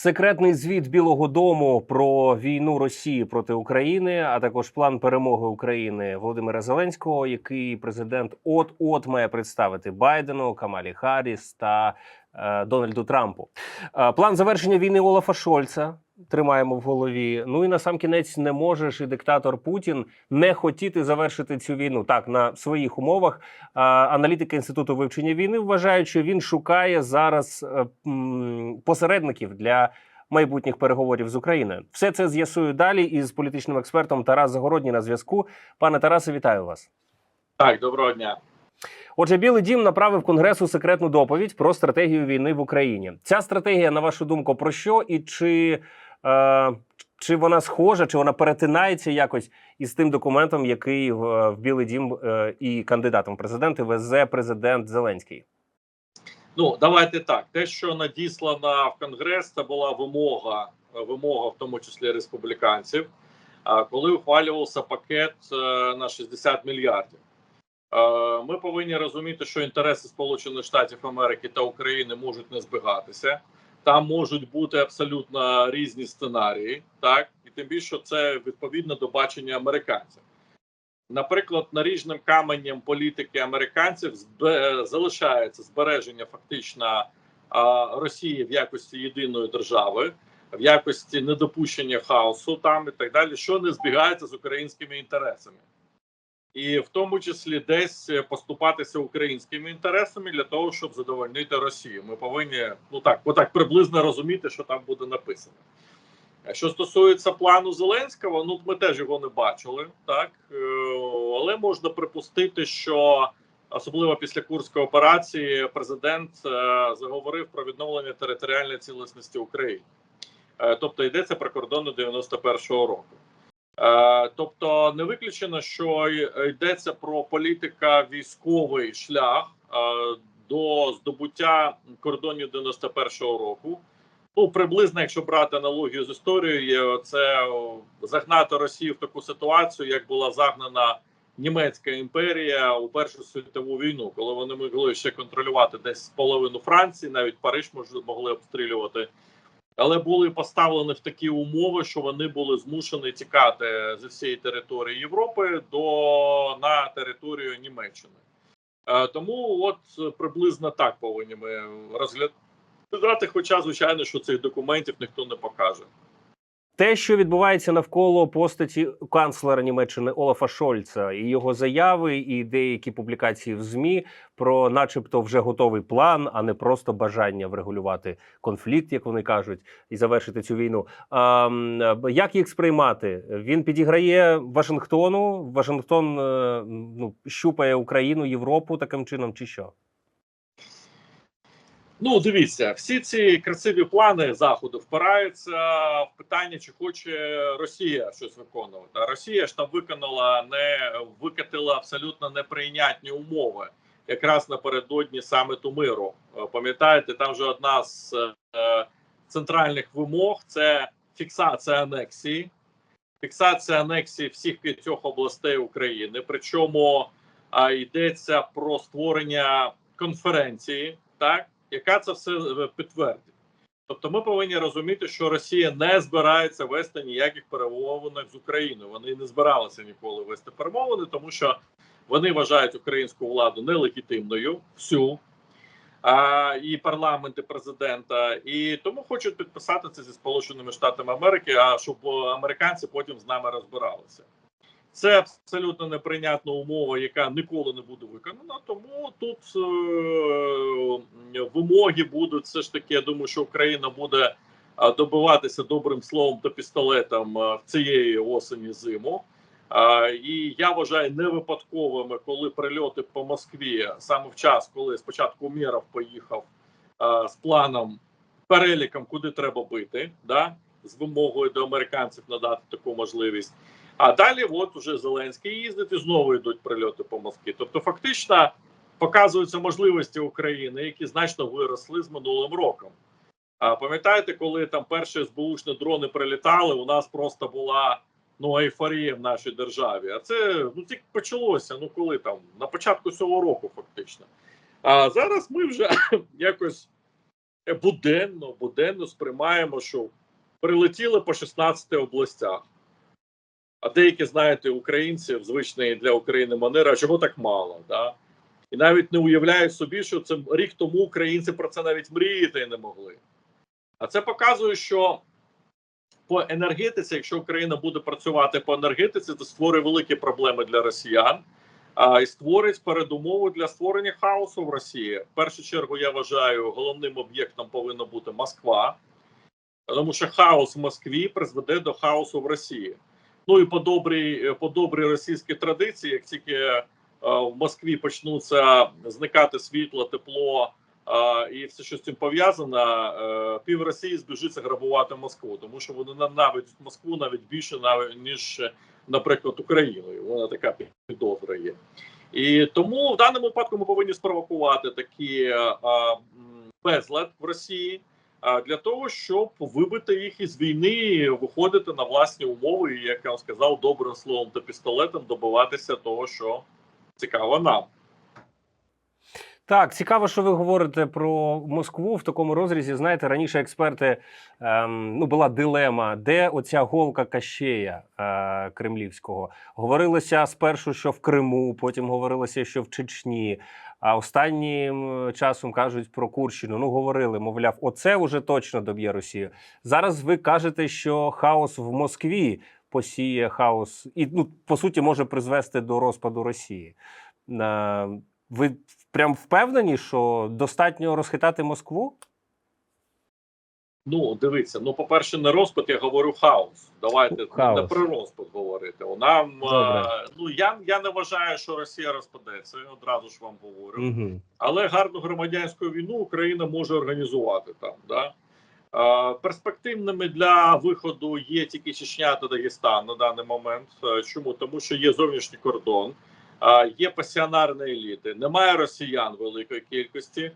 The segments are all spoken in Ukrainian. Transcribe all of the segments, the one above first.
Секретний звіт Білого Дому про війну Росії проти України, а також план перемоги України Володимира Зеленського, який президент от-от має представити Байдену, Камалі Харріс та е, Дональду Трампу. Е, план завершення війни Олафа Шольца тримаємо в голові. Ну і на сам кінець не можеш і диктатор Путін не хотіти завершити цю війну так на своїх умовах. Аналітики інституту вивчення війни вважають, що він шукає зараз е, посередників для майбутніх переговорів з Україною. Все це з'ясую далі із політичним експертом Тарас Загородній на зв'язку. Пане Тарасе, вітаю вас. Так, доброго дня. Отже, Білий Дім направив Конгресу секретну доповідь про стратегію війни в Україні. Ця стратегія, на вашу думку, про що і чи, е, чи вона схожа, чи вона перетинається якось із тим документом, який в, в Білий Дім е, і кандидатом президенти везе президент Зеленський? Ну давайте так. Те, що надіслана в Конгрес, це була вимога, е, вимога, в тому числі республіканців. Коли ухвалювався пакет е, на 60 мільярдів, Е, ми повинні розуміти, що інтереси Сполучених Штатів Америки та України можуть не збігатися. Там можуть бути абсолютно різні сценарії, так і тим більше це відповідно до бачення американців. Наприклад, наріжним каменем політики американців залишається збереження фактично Росії в якості єдиної держави, в якості недопущення хаосу там і так далі, що не збігається з українськими інтересами, і в тому числі десь поступатися українськими інтересами для того, щоб задовольнити Росію. Ми повинні ну так, отак приблизно розуміти, що там буде написано. Що стосується плану Зеленського, ну ми теж його не бачили, так е, але можна припустити, що особливо після курської операції президент е, заговорив про відновлення територіальної цілісності України, Е, тобто йдеться про кордони 91-го року. Е, Тобто, не виключено, що йдеться про політика військовий шлях е, до здобуття кордонів 91-го року. Ну, приблизно, якщо брати аналогію з історією, це загнати Росію в таку ситуацію, як була загнана німецька імперія у Першу світову війну, коли вони могли ще контролювати десь половину Франції, навіть Париж могли обстрілювати, але були поставлені в такі умови, що вони були змушені тікати зі всієї території Європи до на територію Німеччини. Е, Тому, от е, приблизно так повинні ми розглядати. Хоча, звичайно, що цих документів ніхто не покаже. Те, що відбувається навколо постаті канцлера Німеччини Олафа Шольца, і його заяви, і деякі публікації в змі про, начебто, вже готовий план, а не просто бажання врегулювати конфлікт, як вони кажуть, і завершити цю війну. А, як їх сприймати? Він підіграє Вашингтону. Вашингтон е, ну щупає Україну, Європу таким чином, чи що? Ну, дивіться, всі ці красиві плани заходу впираються в питання, чи хоче Росія щось виконувати. А Росія ж там виконала не викатила абсолютно неприйнятні умови, якраз напередодні саміту миру. Е, Пам'ятаєте, там же одна з е, центральних вимог це фіксація анексії, фіксація анексії всіх п'ятьох областей України. Причому а, йдеться про створення конференції, так яка це все е, підтвердить. Тобто, ми повинні розуміти, що Росія не збирається вести ніяких перемовин з Україною. Вони не збиралися ніколи вести перемовини, тому що вони вважають українську владу нелегітимною всю. А, і парламент, і президента, і тому хочуть підписати це зі Сполученими Штатами Америки, а щоб американці потім з нами розбиралися. Це абсолютно неприйнятна умова, яка ніколи не буде виконана. Тому тут е, вимоги будуть все ж таки. Я думаю, що Україна буде добиватися добрим словом та пістолетом е, цієї осені зиму. І я вважаю не випадковими, коли прильоти по Москві саме в час, коли спочатку Умєров поїхав з планом переліком, куди треба бити, да, з вимогою до американців надати таку можливість. А далі, от уже Зеленський їздить і знову йдуть прильоти по Москві. Тобто, фактично показуються можливості України, які значно виросли з минулим роком. А пам'ятаєте, коли там перші СБУшні дрони прилітали, у нас просто була ну ейфорія в нашій державі. А це ну тільки почалося. Ну коли там на початку цього року, фактично. А зараз ми вже якось буденно, буденно сприймаємо, що прилетіли по 16 областях. А деякі, знаєте, українці в звичної для України манери, а чого так мало? Да? І навіть не уявляють собі, що це рік тому українці про це навіть мріяти не могли. А це показує, що по енергетиці, якщо Україна буде працювати по енергетиці, це створює великі проблеми для росіян а, і створить передумову для створення хаосу в Росії. В першу чергу я вважаю, головним об'єктом повинна бути Москва, тому що хаос в Москві призведе до хаосу в Росії. Ну і по добрій, по добрій російській традиції, як тільки в Москві почнуться зникати світло, тепло е, і все, що з цим пов'язано, е, пів Росії збіжиться грабувати Москву, тому що вони ненавидять Москву навіть більше ніж, наприклад, Україною. Вона така підозра є. І тому в даному випадку ми повинні спровокувати такі е, е, безлад в Росії. Для того щоб вибити їх із війни, виходити на власні умови, і як я вам сказав, добрим словом та пістолетом добиватися того, що цікаво нам. Так, цікаво, що ви говорите про Москву в такому розрізі. Знаєте, раніше експерти ем, ну була дилема, де оця голка Кащея е, Кремлівського. Говорилося спершу, що в Криму, потім говорилося, що в Чечні. А останнім часом кажуть про Курщину. Ну говорили, мовляв, оце вже точно доб'є Росію. Зараз ви кажете, що хаос в Москві посіє хаос, і ну по суті може призвести до розпаду Росії. Ви прям впевнені, що достатньо розхитати Москву? Ну, дивіться, ну, по-перше, не розпад, я говорю хаос. Давайте Хаос. не про розпад говорити. Нам Добре. е, ну я, я не вважаю, що Росія розпадеться. Я одразу ж вам говорю. Угу. Але гарну громадянську війну Україна може організувати там. Да? Е, перспективними для виходу є тільки Чечня та Дагестан на даний момент. Е, Чому? Тому що є зовнішній кордон, е, є пасіонарні еліти, немає росіян великої кількості.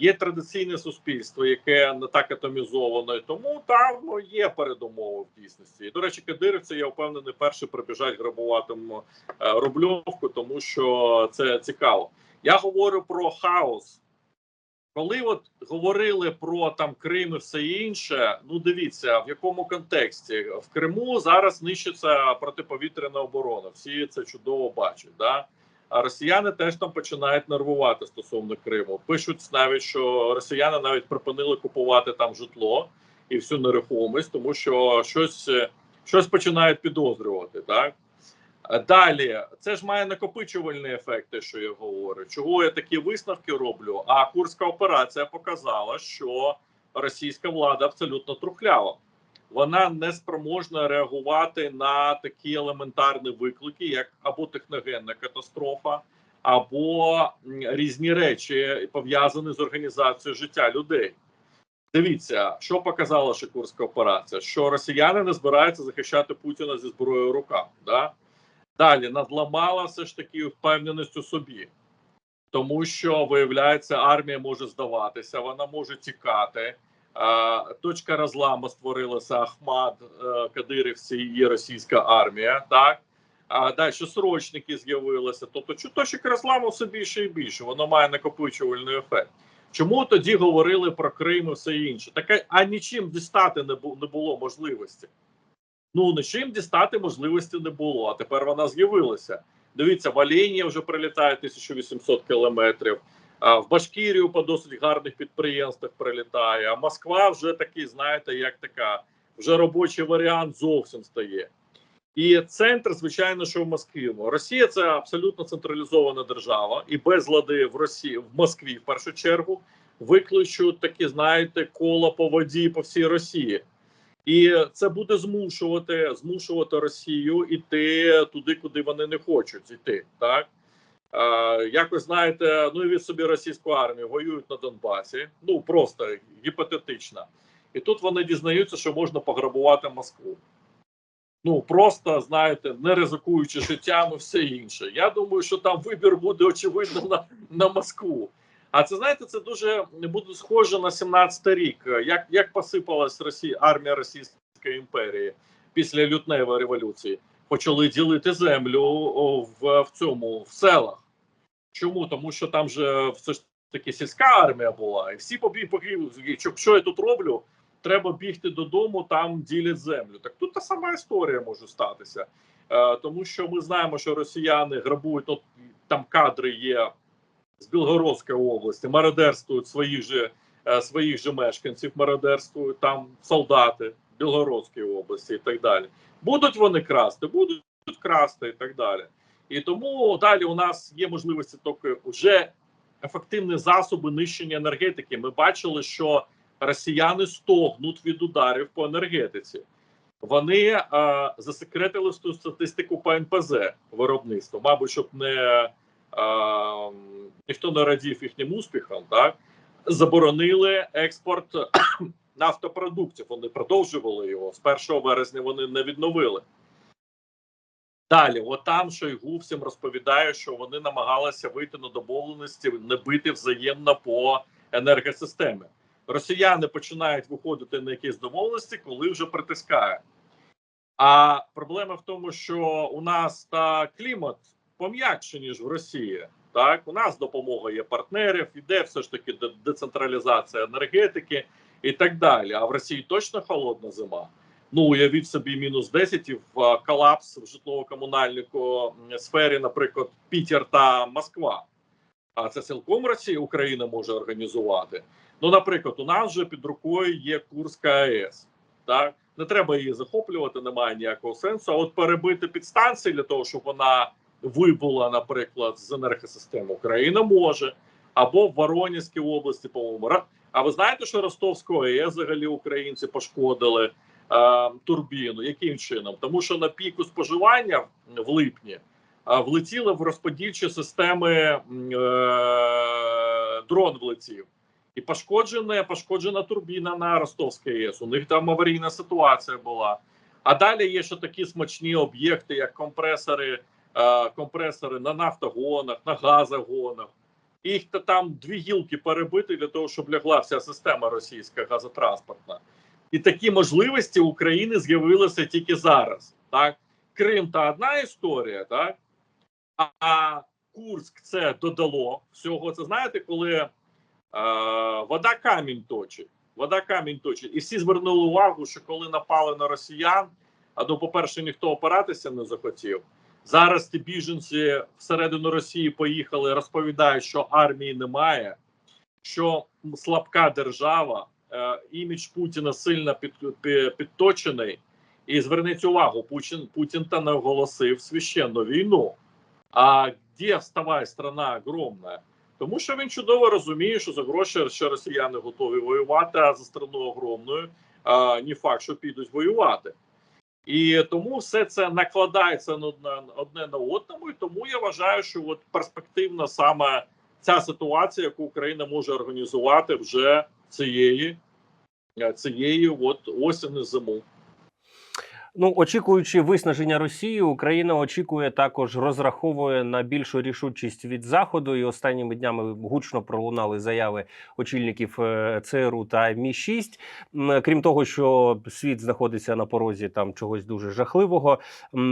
Є традиційне суспільство, яке не так атомізовано, тому там ну, є передумови в дійсності. До речі, кадирівці, я впевнений, перші прибіжать грабувати рубльовку, тому що це цікаво. Я говорю про хаос. Коли от говорили про там Крим і все інше, ну дивіться в якому контексті в Криму зараз нищиться протиповітряна оборона. Всі це чудово бачать. Да? А росіяни теж там починають нервувати стосовно Криму. Пишуть навіть, що росіяни навіть припинили купувати там житло і всю нерухомість, тому що щось, щось починають підозрювати. Так Далі, це ж має накопичувальні ефекти, що я говорю. Чого я такі висновки роблю? А курська операція показала, що російська влада абсолютно трухлява. Вона не спроможна реагувати на такі елементарні виклики, як або техногенна катастрофа, або різні речі пов'язані з організацією життя людей. Дивіться, що показала ще курська операція: що росіяни не збираються захищати Путіна зі зброєю в руках. Да? Далі надламала все ж таки впевненість у собі, тому що виявляється, армія може здаватися, вона може тікати. Точка розламу створилася Ахмад е, Кадирівці і російська армія. Так а далі срочники з'явилися. Тобто, точок розламу все більше і більше. Воно має накопичувальний ефект. Чому тоді говорили про Крим і все інше? Таке, а нічим дістати не було можливості. Ну нічим дістати можливості не було. А тепер вона з'явилася. Дивіться, в Олені вже прилітає 1800 кілометрів. В Башкірію по досить гарних підприємствах прилітає. А Москва вже такий, знаєте, як така, вже робочий варіант зовсім стає. І центр, звичайно, що в Москві. Росія це абсолютно централізована держава, і безлади в Росії в Москві в першу чергу викличуть такі, знаєте, кола по воді по всій Росії. І це буде змушувати змушувати Росію йти туди, куди вони не хочуть йти. Так е, якось знаєте, ну і від собі російську армію воюють на Донбасі. Ну просто гіпотетично. І тут вони дізнаються, що можна пограбувати Москву. Ну просто знаєте, не ризикуючи життям і все інше. Я думаю, що там вибір буде очевидно на, на Москву. А це знаєте, це дуже буде схоже на 17-й рік. Як як посипалась Росія, армія Російської імперії після лютневої революції? Почали ділити землю в, в цьому в селах. Чому? Тому що там же все ж таки сільська армія була, і всі побіг, що, що я тут роблю, треба бігти додому, там ділять землю. Так тут та сама історія може статися. Е, тому що ми знаємо, що росіяни грабують, ну, там кадри є з Білгородської області, мародерствують своїх же, своїх же мешканців, мародерствують там солдати Білгородської області і так далі. Будуть вони красти, будуть красти і так далі. І тому далі у нас є можливості тільки вже ефективні засоби нищення енергетики. Ми бачили, що росіяни стогнуть від ударів по енергетиці. Вони е, засекретили статистику по НПЗ виробництва, мабуть, щоб не ніхто не радів їхнім успіхам, так заборонили експорт нафтопродуктів. Вони продовжували його з 1 вересня. Вони не відновили. Далі, от там Шойгу всім розповідає, що вони намагалися вийти на домовленості, не бити взаємно по енергосистемі. Росіяни починають виходити на якісь домовленості, коли вже притискає. А проблема в тому, що у нас та клімат пом'якше, ніж в Росії. Так, у нас допомога є партнерів, іде все ж таки децентралізація енергетики і так далі. А в Росії точно холодна зима. Ну, уявіть собі, мінус 10 і в колапс в житлово-комунальнику м, сфері, наприклад, Пітер та Москва. А це цілком Росія Україна може організувати. Ну, наприклад, у нас вже під рукою є Курська АЕС. Так не треба її захоплювати, немає ніякого сенсу. А от перебити підстанції для того, щоб вона вибула, наприклад, з енергосистеми Україна може, або в Воронезькій області, по-моєму. А ви знаєте, що Ростовську АЕС взагалі українці пошкодили е, турбіну? Яким чином? Тому що на піку споживання в- липні е, влетіли в розподільчі системи е, дрон влетів. І пошкоджена, пошкоджена турбіна на Ростовській АЕС. У них там аварійна ситуація була. А далі є ще такі смачні об'єкти, як компресори, компресори на нафтогонах, на газогонах. Їх та там дві гілки перебити для того, щоб лягла вся система російська газотранспортна. І такі можливості України з'явилися тільки зараз. Так? Крим та одна історія, так? А, а Курськ це додало всього. Це знаєте, коли е, вода камінь точить. Вода камінь точить. І всі звернули увагу, що коли напали на росіян, а ну, по-перше, ніхто опиратися не захотів. Зараз ті біженці всередину Росії поїхали, розповідають, що армії немає, що слабка держава, е, імідж Путіна сильно під, під, підточений. І зверніть увагу, Путін, Путін та не оголосив священну війну. А де вставає страна огромна? Тому що він чудово розуміє, що за гроші що росіяни готові воювати, а за страну огромною не факт, що підуть воювати. І тому все це накладається на одне, одне на одному. І тому я вважаю, що от перспективна саме ця ситуація, яку Україна може організувати вже цієї, е, цієї от осені зиму. Ну, очікуючи виснаження Росії, Україна очікує також розраховує на більшу рішучість від заходу. І останніми днями гучно пролунали заяви очільників е, ЦРУ та Мі 6 Крім того, що світ знаходиться на порозі там чогось дуже жахливого.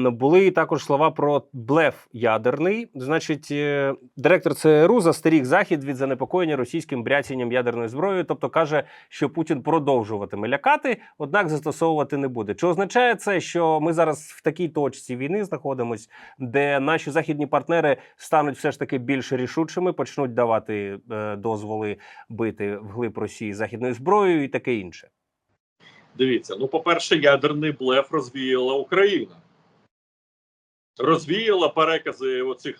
Були також слова про блеф ядерний. Значить, е, директор ЦРУ застеріг захід від занепокоєння російським бряцінням ядерною зброєю, тобто каже, що Путін продовжуватиме лякати, однак застосовувати не буде. Чи означає це, що ми зараз в такій точці війни знаходимось, де наші західні партнери стануть все ж таки більш рішучими, почнуть давати е, дозволи бити вглиб Росії західною зброєю і таке інше? Дивіться, ну, по-перше, ядерний блеф розвіяла Україна. Розвіяла перекази оцих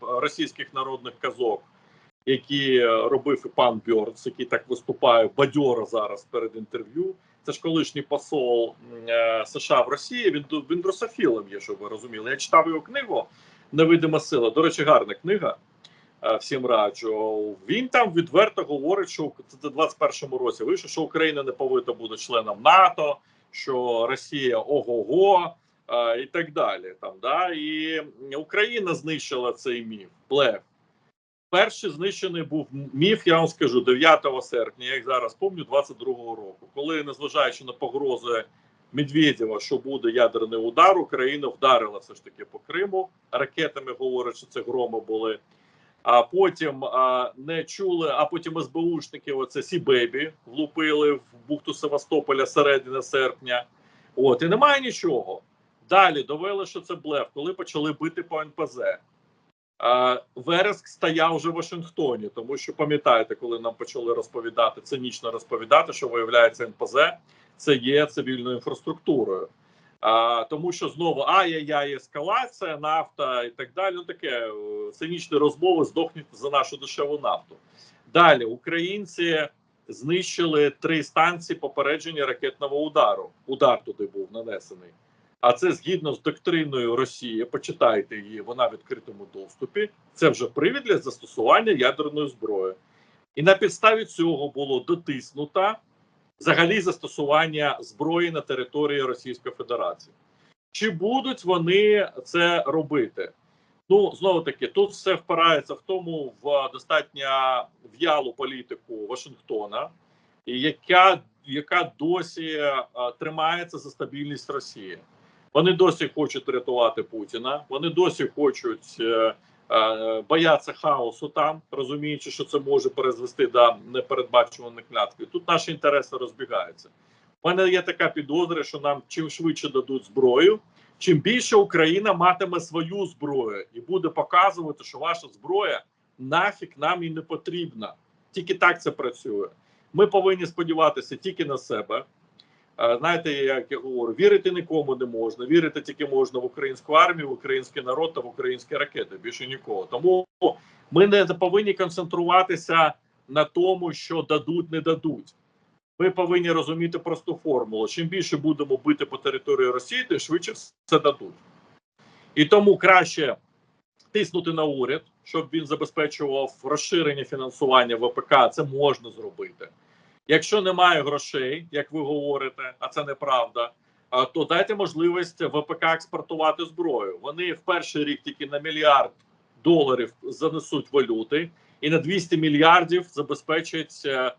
російських народних казок, які е, робив і пан Бьорнс, який так виступає бадьоро зараз перед інтерв'ю. Це ж колишній посол е, США в Росії. Він він русофілом є, щоб ви розуміли. Я читав його книгу Невидима сила. До речі, гарна книга. Е, Всім раджу. Він там відверто говорить, що це в 21-му році вийшов, що Україна не повинна бути членом НАТО, що Росія ого-го е, і так далі. Там да і Україна знищила цей міф. Блеф. Перший знищений був міф, я вам скажу, 9 серпня, я їх зараз пам'ятаю, 22-го року, коли, незважаючи на погрози Медведєва, що буде ядерний удар, Україна вдарила все ж таки по Криму ракетами. Говорять, що це громи були. А потім а, не чули, а потім СБУшники, оце Сібебі, влупили в бухту Севастополя середини серпня. От і немає нічого. Далі довели, що це блеф, коли почали бити по НПЗ. Вереск стояв вже в Вашингтоні, тому що пам'ятаєте, коли нам почали розповідати, цинічно розповідати, що виявляється НПЗ це є цивільною інфраструктурою. А, тому що знову ай-яй-яй, ескалація, нафта і так далі. Ну таке е, цинічні розмови здохнуть за нашу дешеву нафту. Далі українці знищили три станції попередження ракетного удару. Удар туди був нанесений. А це згідно з доктриною Росії. Почитайте її, вона в відкритому доступі. Це вже привід для застосування ядерної зброї. І на підставі цього було дотиснуто взагалі застосування зброї на території Російської Федерації. Чи будуть вони це робити? Ну знову таки, тут все впирається в тому в достатньо в'ялу політику Вашингтона, яка, яка досі а, тримається за стабільність Росії. Вони досі хочуть рятувати Путіна, вони досі хочуть е, е, бояться хаосу там, розуміючи, що це може призвести до непередбачуваних наслідків. Тут наші інтереси розбігаються. У мене є така підозра, що нам чим швидше дадуть зброю, чим більше Україна матиме свою зброю і буде показувати, що ваша зброя нафіг нам і не потрібна. Тільки так це працює. Ми повинні сподіватися тільки на себе. Е, Знаєте, як я говорю, вірити нікому не можна. Вірити тільки можна в українську армію, в український народ та в українські ракети. Більше нікого. Тому ми не повинні концентруватися на тому, що дадуть, не дадуть. Ми повинні розуміти просту формулу: чим більше будемо бити по території Росії, тим швидше все дадуть. І тому краще тиснути на уряд, щоб він забезпечував розширення фінансування ВПК. Це можна зробити. Якщо немає грошей, як ви говорите, а це неправда, то дайте можливість ВПК експортувати зброю. Вони в перший рік тільки на мільярд доларів занесуть валюти, і на 200 мільярдів забезпечать е,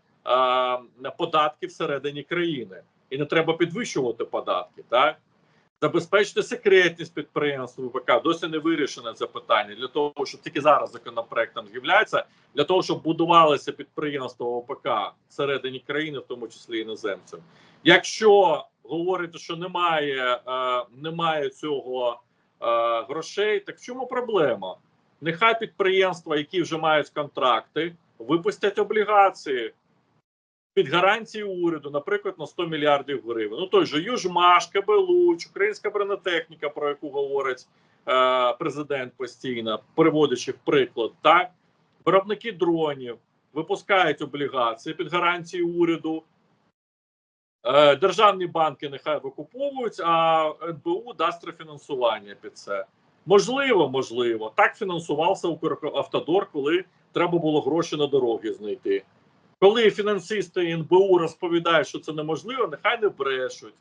е, податки всередині країни. І не треба підвищувати податки. Так забезпечити секретність підприємств ВПК. Досі не вирішене це питання для того, щоб тільки зараз законопроектом з'являється для того, щоб будувалися підприємства ВПК всередині країни, в тому числі іноземцям. Якщо говорити, що немає, е, немає цього е, грошей, так в чому проблема? Нехай підприємства, які вже мають контракти, випустять облігації під гарантії уряду, наприклад, на 100 мільярдів гривень. Ну той же Южмаш, Кабелуч, українська бронетехніка, про яку говорить е, президент постійно, переводячи в приклад, так виробники дронів випускають облігації під гарантії уряду. Е, державні банки нехай викуповують, а НБУ дасть рефінансування під це. Можливо, можливо. Так фінансувався Укравтодор, коли треба було гроші на дороги знайти. Коли фінансисти НБУ розповідають, що це неможливо, нехай не брешуть.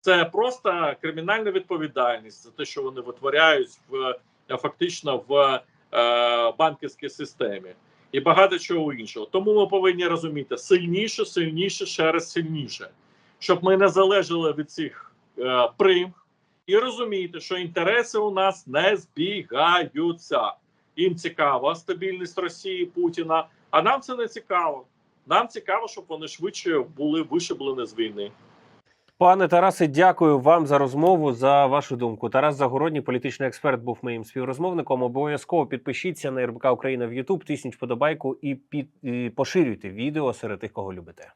Це просто кримінальна відповідальність за те, що вони витворяють в фактично в е, банківській системі і багато чого іншого. Тому ми повинні розуміти сильніше, сильніше, ще раз сильніше, щоб ми не залежали від цих е, примх і розуміти, що інтереси у нас не збігаються. Їм цікава стабільність Росії Путіна, а нам це не цікаво. Нам цікаво, щоб вони швидше були вишиблені з війни. Пане Тарасе, дякую вам за розмову за вашу думку. Тарас Загородній, політичний експерт, був моїм співрозмовником. Обов'язково підпишіться на РБК Україна в Ютуб, тисніть подобайку і під і поширюйте відео серед тих, кого любите.